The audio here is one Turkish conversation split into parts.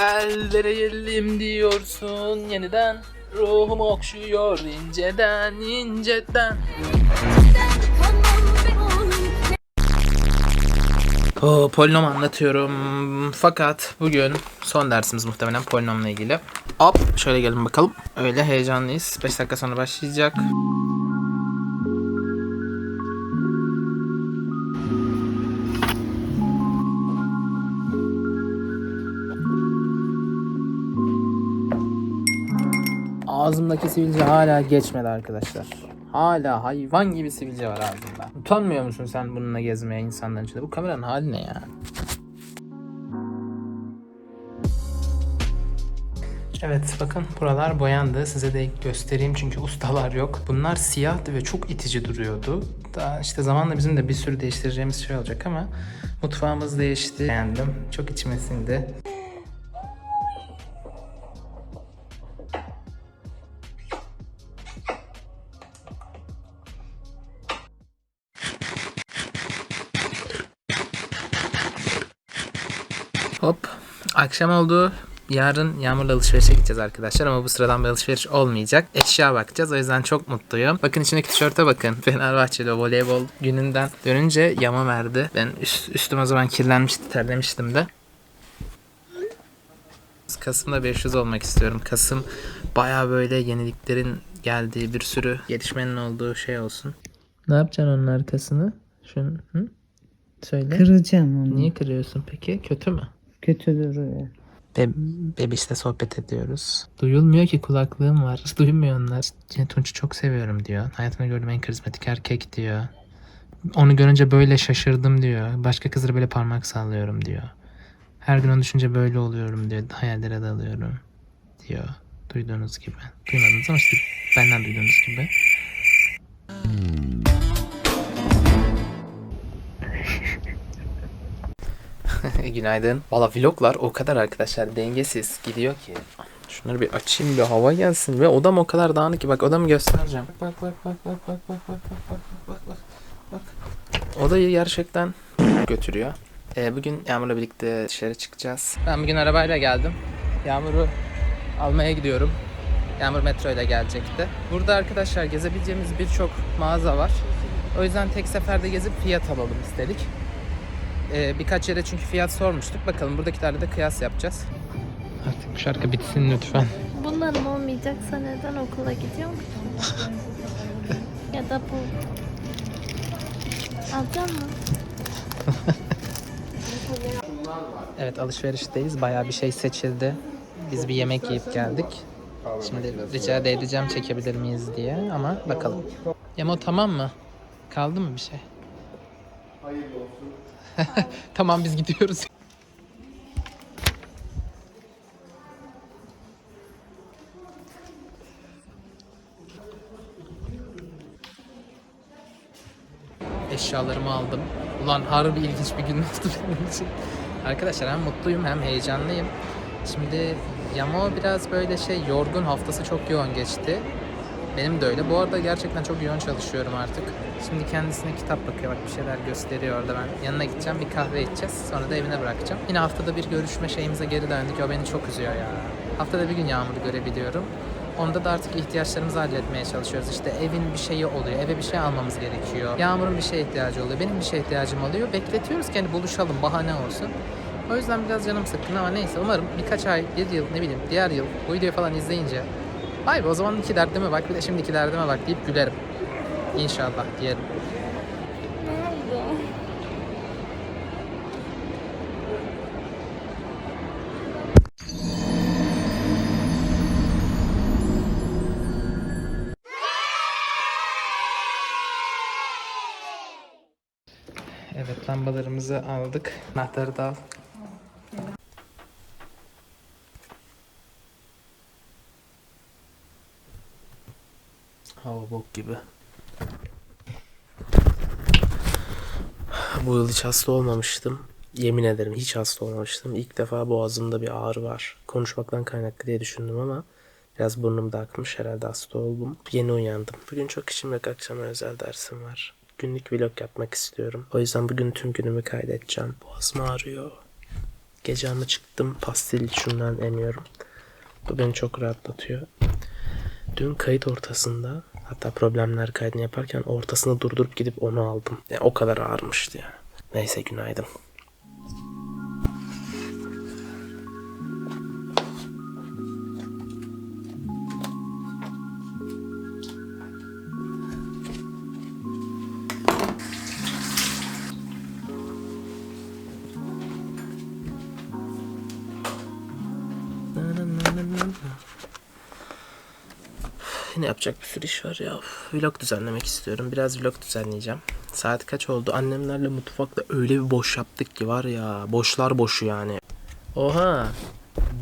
Gel deneyelim diyorsun yeniden Ruhum okşuyor inceden inceden O polinom anlatıyorum fakat bugün son dersimiz muhtemelen polinomla ilgili. Hop şöyle gelin bakalım. Öyle heyecanlıyız. 5 dakika sonra başlayacak. Ağzımdaki sivilce hala geçmedi arkadaşlar. Hala hayvan gibi sivilce var ağzımda. Utanmıyor musun sen bununla gezmeye insanların içinde? Bu kameranın hali ne ya? Evet bakın buralar boyandı. Size de göstereyim çünkü ustalar yok. Bunlar siyahtı ve çok itici duruyordu. Daha işte zamanla bizim de bir sürü değiştireceğimiz şey olacak ama mutfağımız değişti. Beğendim. Çok içime Akşam oldu. Yarın Yağmur'la alışverişe gideceğiz arkadaşlar ama bu sıradan bir alışveriş olmayacak. Eşya bakacağız o yüzden çok mutluyum. Bakın içindeki tişörte bakın. Fenerbahçeli voleybol gününden dönünce yama verdi. Ben üst, üstüm o zaman kirlenmişti terlemiştim de. Kasım'da 500 olmak istiyorum. Kasım baya böyle yeniliklerin geldiği bir sürü gelişmenin olduğu şey olsun. Ne yapacaksın onun arkasını? Şunu hı? Söyle. Kıracağım onu. Niye kırıyorsun peki? Kötü mü? Kötü duruyor. Be bebişle sohbet ediyoruz. Duyulmuyor ki kulaklığım var. Duymuyor onlar. Tunç'u çok seviyorum diyor. Hayatımda gördüğüm en karizmatik erkek diyor. Onu görünce böyle şaşırdım diyor. Başka kızlara böyle parmak sallıyorum diyor. Her gün onu düşünce böyle oluyorum diyor. Hayallere dalıyorum diyor. Duyduğunuz gibi. Duymadınız ama işte benden duyduğunuz gibi. Günaydın. Valla vloglar o kadar arkadaşlar dengesiz gidiyor ki. Şunları bir açayım bir hava gelsin ve odam o kadar dağınık ki bak odamı göstereceğim. Bak bak bak bak bak bak bak bak bak bak bak bak. Odayı gerçekten götürüyor. Ee, bugün Yağmur'la birlikte dışarı çıkacağız. Ben bugün arabayla geldim. Yağmur'u almaya gidiyorum. Yağmur metro ile gelecekti. Burada arkadaşlar gezebileceğimiz birçok mağaza var. O yüzden tek seferde gezip fiyat alalım istedik. Ee, birkaç yere çünkü fiyat sormuştuk. Bakalım buradakilerle de kıyas yapacağız. Artık bu şarkı bitsin lütfen. Bunların olmayacaksa neden okula gidiyor musun? ya da bu. Alacak mı? Evet alışverişteyiz. Bayağı bir şey seçildi. Biz bir yemek yiyip geldik. Şimdi rica edeceğim çekebilir miyiz diye ama bakalım. Yamo tamam mı? Kaldı mı bir şey? Hayırlı olsun. tamam biz gidiyoruz. Eşyalarımı aldım. Ulan harbi ilginç bir gün oldu benim için. Arkadaşlar hem mutluyum hem heyecanlıyım. Şimdi Yamo biraz böyle şey yorgun haftası çok yoğun geçti. Benim de öyle. Bu arada gerçekten çok yoğun çalışıyorum artık. Şimdi kendisine kitap bakıyor. Bak bir şeyler gösteriyor orada. Ben yanına gideceğim. Bir kahve içeceğiz. Sonra da evine bırakacağım. Yine haftada bir görüşme şeyimize geri döndük. O beni çok üzüyor ya. Haftada bir gün Yağmur'u görebiliyorum. Onda da artık ihtiyaçlarımızı halletmeye çalışıyoruz. İşte evin bir şeyi oluyor. Eve bir şey almamız gerekiyor. Yağmur'un bir şeye ihtiyacı oluyor. Benim bir şeye ihtiyacım oluyor. Bekletiyoruz ki hani buluşalım. Bahane olsun. O yüzden biraz canım sıkkın ama neyse. Umarım birkaç ay, bir yıl ne bileyim diğer yıl bu videoyu falan izleyince Be o zaman iki derdime bak bir de şimdiki derdime bak deyip gülerim. İnşallah diyelim. Evet lambalarımızı aldık. Anahtarı da al. Hava bok gibi. Bu yıl hiç hasta olmamıştım. Yemin ederim hiç hasta olmamıştım. İlk defa boğazımda bir ağrı var. Konuşmaktan kaynaklı diye düşündüm ama biraz burnum da akmış herhalde hasta oldum. Yeni uyandım. Bugün çok işim yok akşama özel dersim var. Günlük vlog yapmak istiyorum. O yüzden bugün tüm günümü kaydedeceğim. Boğazım ağrıyor. Gece ama çıktım pastil şundan emiyorum. Bu beni çok rahatlatıyor. Dün kayıt ortasında hatta problemler kaydını yaparken ortasında durdurup gidip onu aldım. Yani o kadar ağırmıştı ya. Neyse günaydın. Yine yapacak bir sürü iş var ya. Uf, vlog düzenlemek istiyorum. Biraz vlog düzenleyeceğim. Saat kaç oldu? Annemlerle mutfakta öyle bir boş yaptık ki var ya. Boşlar boşu yani. Oha.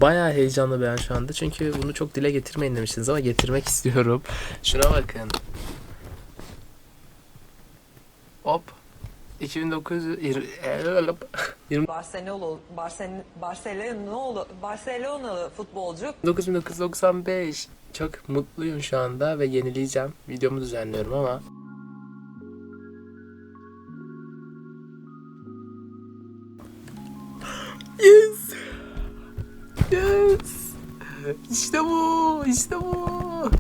Bayağı heyecanlı ben şu anda. Çünkü bunu çok dile getirmeyin demiştiniz ama getirmek istiyorum. Şuna bakın. Hop. 2920 Barcelona Barcelona Barcelona Barcelonalı futbolcu 9995. Çok mutluyum şu anda ve yenileyeceğim. Videomu düzenliyorum ama. Yes! Yes! İşte bu! İşte bu!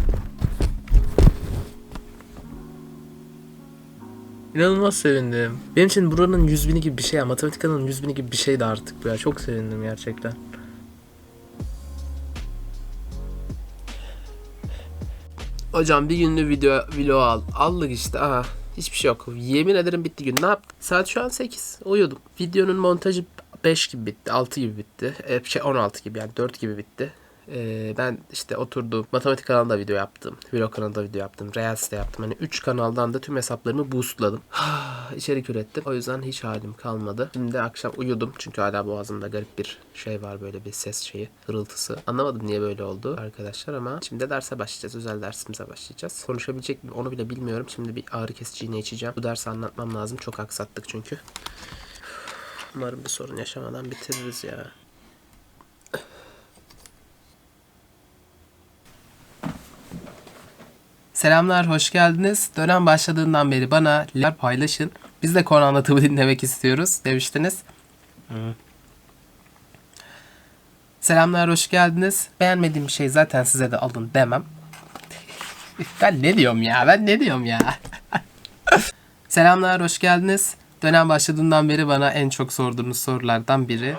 İnanılmaz sevindim. Benim için buranın 100 bini gibi bir şey ya. Matematikanın 100 bini gibi bir şeydi artık bu ya. Çok sevindim gerçekten. Hocam bir günlük video vlog al. Aldık işte aha. Hiçbir şey yok. Yemin ederim bitti gün. Ne yaptık? Saat şu an 8. Uyudum. Videonun montajı 5 gibi bitti. 6 gibi bitti. E, şey 16 gibi yani 4 gibi bitti. E, ben işte oturdum. Matematik kanalında video yaptım. Vlog kanalında video yaptım. Reels'te yaptım. Hani 3 kanaldan da tüm hesaplarımı boostladım. İçerik ürettim. O yüzden hiç halim kalmadı. Şimdi akşam uyudum. Çünkü hala boğazımda garip bir şey var böyle bir ses şeyi. Hırıltısı. Anlamadım niye böyle oldu arkadaşlar ama şimdi derse başlayacağız. Özel dersimize başlayacağız. Konuşabilecek miyim onu bile bilmiyorum. Şimdi bir ağrı kesici iğne içeceğim. Bu dersi anlatmam lazım. Çok aksattık çünkü. Umarım bir sorun yaşamadan bitiririz ya. Selamlar, hoş geldiniz. Dönem başladığından beri bana ler paylaşın. Biz de konu anlatımı dinlemek istiyoruz demiştiniz. Selamlar, hoş geldiniz. Beğenmediğim bir şey zaten size de alın demem. ben ne diyorum ya? Ben ne diyorum ya? Selamlar, hoş geldiniz. Dönem başladığından beri bana en çok sorduğunuz sorulardan biri